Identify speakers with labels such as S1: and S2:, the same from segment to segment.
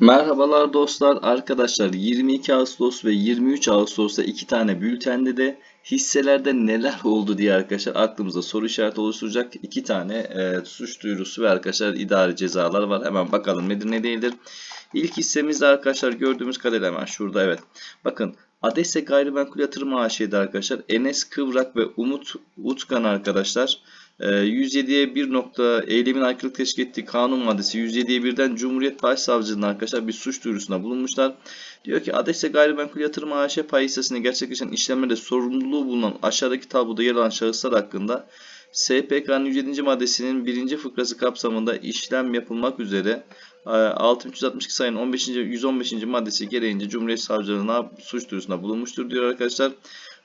S1: Merhabalar dostlar, arkadaşlar 22 Ağustos ve 23 Ağustos'ta iki tane bültende de hisselerde neler oldu diye arkadaşlar aklımıza soru işareti oluşturacak iki tane e, suç duyurusu ve arkadaşlar idari cezalar var. Hemen bakalım nedir ne değildir. İlk hissemizde arkadaşlar gördüğümüz kadarıyla hemen şurada evet. Bakın Adese Gayrimenkul Yatırım AŞ'de arkadaşlar Enes Kıvrak ve Umut Utkan arkadaşlar 107'ye 1 nokta eylemin aykırılık teşkil ettiği kanun maddesi 107'ye 1'den Cumhuriyet Başsavcılığına arkadaşlar bir suç duyurusunda bulunmuşlar. Diyor ki Adese Gayrimenkul Yatırım AŞ pay hissesine gerçekleşen işlemlerde sorumluluğu bulunan aşağıdaki tabloda yer alan şahıslar hakkında SPK'nın 107. maddesinin 1. fıkrası kapsamında işlem yapılmak üzere e, 6362 sayının 15. 115. maddesi gereğince Cumhuriyet Savcılığına suç duyurusunda bulunmuştur diyor arkadaşlar.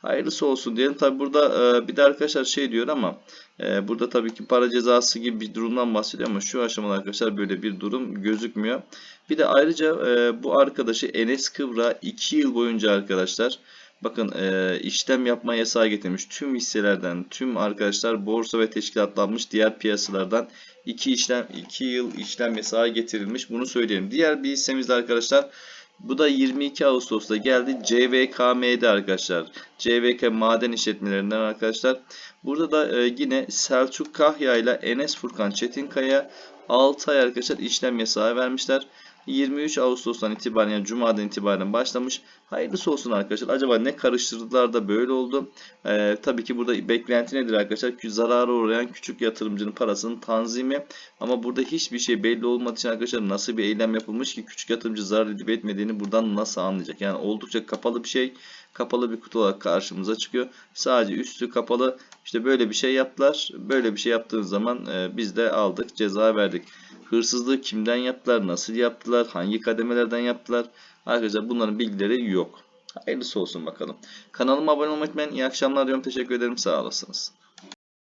S1: Hayırlısı olsun diyelim. Tabi burada e, bir de arkadaşlar şey diyor ama e, burada tabii ki para cezası gibi bir durumdan bahsediyor ama şu aşamada arkadaşlar böyle bir durum gözükmüyor. Bir de ayrıca e, bu arkadaşı Enes Kıvra 2 yıl boyunca arkadaşlar bakın e, işlem yapma yasağı getirmiş. Tüm hisselerden tüm arkadaşlar borsa ve teşkilatlanmış diğer piyasalardan 2 işlem 2 yıl işlem yasağı getirilmiş. Bunu söyleyelim. Diğer bir hissemizde arkadaşlar bu da 22 Ağustos'ta geldi. CVKM'de arkadaşlar. CVK maden işletmelerinden arkadaşlar. Burada da e, yine Selçuk Kahya ile Enes Furkan Çetinkaya 6 ay arkadaşlar işlem yasağı vermişler. 23 Ağustos'tan itibaren yani Cuma'dan itibaren başlamış. Hayırlısı olsun arkadaşlar. Acaba ne karıştırdılar da böyle oldu? Ee, tabii ki burada beklenti nedir arkadaşlar? Zarara uğrayan küçük yatırımcının parasının tanzimi. Ama burada hiçbir şey belli olmadığı için arkadaşlar nasıl bir eylem yapılmış ki küçük yatırımcı zarar edip etmediğini buradan nasıl anlayacak? Yani oldukça kapalı bir şey. Kapalı bir kutu olarak karşımıza çıkıyor. Sadece üstü kapalı. İşte böyle bir şey yaptılar. Böyle bir şey yaptığınız zaman e, biz de aldık ceza verdik. Hırsızlığı kimden yaptılar, nasıl yaptılar, hangi kademelerden yaptılar? Arkadaşlar bunların bilgileri yok. Hayırlısı olsun bakalım. Kanalıma abone olmayı unutmayın. İyi akşamlar diyorum. Teşekkür ederim. Sağ olasınız.